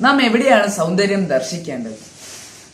നാം എവിടെയാണ് സൗന്ദര്യം ദർശിക്കേണ്ടത്?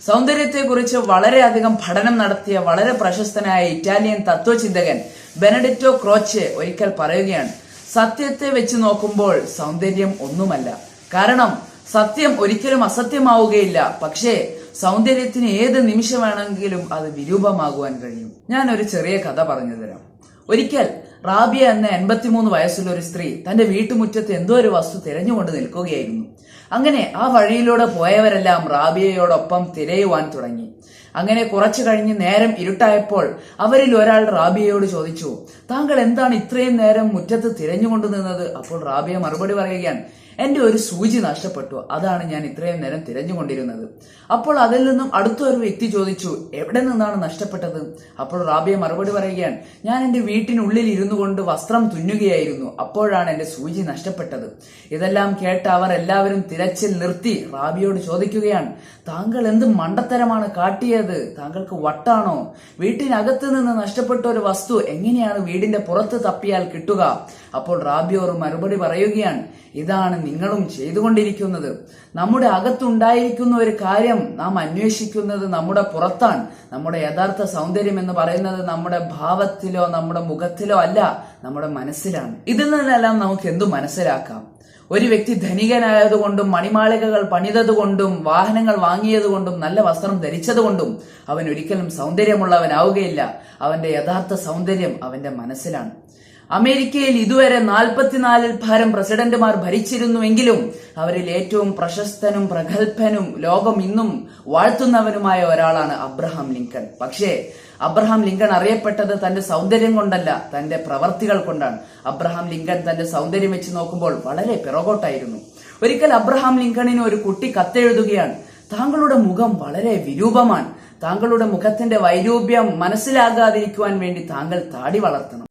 സൗന്ദര്യത്തെക്കുറിച്ച് വളരെയധികം പഠനം നടത്തിയ വളരെ പ്രശസ്തനായ ഇറ്റാലിയൻ തത്വചിന്തകൻ ബെനഡിറ്റോ ക്രോച്ച് ഒരിക്കൽ പറയുകയാണ് സത്യത്തെ വെച്ച് നോക്കുമ്പോൾ സൗന്ദര്യം ഒന്നുമല്ല. കാരണം സത്യം ഒരിക്കലും അസത്യമാവുകയില്ല. പക്ഷേ സൗന്ദര്യത്തിന് ഏത് നിമിഷം വേണമെങ്കിലും അത് വിരൂപമാകുവാൻ കഴിയും. ഞാൻ ഒരു ചെറിയ കഥ പറഞ്ഞു തരാം. ഒരിക്കൽ റാബിയ എന്ന എൺപത്തിമൂന്ന് വയസ്സുള്ള ഒരു സ്ത്രീ തന്റെ വീട്ടുമുറ്റത്ത് എന്തോ ഒരു വസ്തു തിരഞ്ഞുകൊണ്ട് നിൽക്കുകയായിരുന്നു. അങ്ങനെ ആ വഴിയിലൂടെ പോയവരെല്ലാം റാബിയയോടൊപ്പം തിരയുവാൻ തുടങ്ങി. അങ്ങനെ കുറച്ചു കഴിഞ്ഞ് നേരം ഇരുട്ടായപ്പോൾ അവരിൽ ഒരാൾ റാബിയയോട് ചോദിച്ചു താങ്കൾ എന്താണ് ഇത്രയും നേരം മുറ്റത്ത് തിരഞ്ഞുകൊണ്ട് നിന്നത്? അപ്പോൾ റാബിയ മറുപടി പറയുകയാണ് എന്റെ ഒരു സൂചി നഷ്ടപ്പെട്ടു അതാണ് ഞാൻ ഇത്രയും നേരം തിരഞ്ഞുകൊണ്ടിരുന്നത്. അപ്പോൾ അതിൽ നിന്നും അടുത്ത ഒരു വ്യക്തി ചോദിച്ചു എവിടെ നിന്നാണ് നഷ്ടപ്പെട്ടത്? അപ്പോൾ റാബിയ മറുപടി പറയുകയാണ് ഞാൻ എന്റെ വീട്ടിനുള്ളിൽ ഇരുന്നു കൊണ്ട് വസ്ത്രം തുന്നുകയായിരുന്നു അപ്പോഴാണ് എന്റെ സൂചി നഷ്ടപ്പെട്ടത്. ഇതെല്ലാം കേട്ട് അവർ എല്ലാവരും തിരച്ചിൽ നിർത്തി റാബിയോട് ചോദിക്കുകയാണ് താങ്കൾ എന്ത് മണ്ടത്തരമാണ് കാട്ടിയത്? താങ്കൾക്ക് വട്ടാണോ? വീട്ടിനകത്ത് നിന്ന് നഷ്ടപ്പെട്ട ഒരു വസ്തു എങ്ങനെയാണ് വീടിന്റെ പുറത്ത് തപ്പിയാൽ കിട്ടുക? അപ്പോൾ റാബിയോർ മറുപടി പറയുകയാണ് ഇതാണ് നിങ്ങളും ചെയ്തുകൊണ്ടിരിക്കുന്നത്. നമ്മുടെ അകത്തുണ്ടായിരിക്കുന്ന ഒരു കാര്യം നാം അന്വേഷിക്കുന്നത് നമ്മുടെ പുറത്താണ്. നമ്മുടെ യഥാർത്ഥ സൗന്ദര്യം എന്ന് പറയുന്നത് നമ്മുടെ ഭാവത്തിലോ നമ്മുടെ മുഖത്തിലോ അല്ല നമ്മുടെ മനസ്സിലാണ്. ഇതിൽ നിന്നെല്ലാം നമുക്ക് എന്തു മനസ്സിലാക്കാം? ഒരു വ്യക്തി ധനികനായതുകൊണ്ടും മണിമാളികകൾ പണിതതുകൊണ്ടും വാഹനങ്ങൾ വാങ്ങിയതുകൊണ്ടും നല്ല വസ്ത്രം ധരിച്ചതുകൊണ്ടും അവൻ ഒരിക്കലും സൗന്ദര്യമുള്ളവനാവുകയില്ല. അവന്റെ യഥാർത്ഥ സൗന്ദര്യം അവന്റെ മനസ്സിലാണ്. അമേരിക്കയിൽ ഇതുവരെ നാൽപ്പത്തിനാലിൽ ഭാരം പ്രസിഡന്റുമാർ ഭരിച്ചിരുന്നുവെങ്കിലും അവരിൽ ഏറ്റവും പ്രശസ്തനും പ്രഗത്ഭനും ലോകം ഇന്നും വാഴ്ത്തുന്നവനുമായ ഒരാളാണ് അബ്രഹാം ലിങ്കൺ. പക്ഷേ അബ്രഹാം ലിങ്കൺ അറിയപ്പെട്ടത് തന്റെ സൗന്ദര്യം കൊണ്ടല്ല തന്റെ പ്രവർത്തികൾ കൊണ്ടാണ്. അബ്രഹാം ലിങ്കൺ തന്റെ സൗന്ദര്യം വെച്ച് നോക്കുമ്പോൾ വളരെ പിറകോട്ടായിരുന്നു. ഒരിക്കൽ അബ്രഹാം ലിങ്കണിന് ഒരു കുട്ടി കത്തെഴുതുകയാണ്. താങ്കളുടെ മുഖം വളരെ വിരൂപമാണ്. താങ്കളുടെ മുഖത്തിന്റെ വൈരൂപ്യം മനസ്സിലാകാതിരിക്കുവാൻ വേണ്ടി താങ്കൾ താടി വളർത്തണം.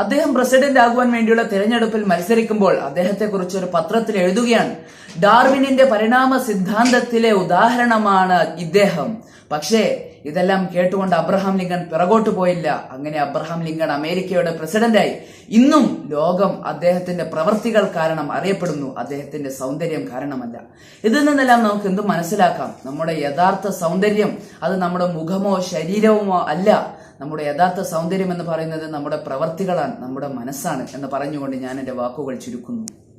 അദ്ദേഹം പ്രസിഡന്റ് ആകുവാൻ വേണ്ടിയുള്ള തിരഞ്ഞെടുപ്പിൽ മത്സരിക്കുമ്പോൾ അദ്ദേഹത്തെ കുറിച്ച് ഒരു പത്രത്തിൽ എഴുതുകയാണ്. ഡാർവിനിന്റെ പരിണാമ സിദ്ധാന്തത്തിലെ ഉദാഹരണമാണ് ഇദ്ദേഹം. പക്ഷേ ഇതെല്ലാം കേട്ടുകൊണ്ട് അബ്രഹാം ലിങ്കൺ പിറകോട്ട് പോയില്ല. അങ്ങനെ അബ്രഹാം ലിങ്കൺ അമേരിക്കയുടെ പ്രസിഡന്റായി. ഇന്നും ലോകം അദ്ദേഹത്തിന്റെ പ്രവൃത്തികൾ കാരണം അറിയപ്പെടുന്നു. അദ്ദേഹത്തിന്റെ സൗന്ദര്യം കാരണമല്ല. ഇതിൽ നിന്നെല്ലാം നമുക്ക് എന്ത് മനസ്സിലാക്കാം? നമ്മുടെ യഥാർത്ഥ സൗന്ദര്യം അത് നമ്മുടെ മുഖമോ ശരീരവുമോ അല്ല. നമ്മുടെ യഥാർത്ഥ സൗന്ദര്യം എന്ന് പറയുന്നത് നമ്മുടെ പ്രവർത്തികളാണ് നമ്മുടെ മനസ്സാണ് എന്ന് പറഞ്ഞുകൊണ്ട് ഞാൻ എന്റെ വാക്കുകൾ ചുരുക്കുന്നു.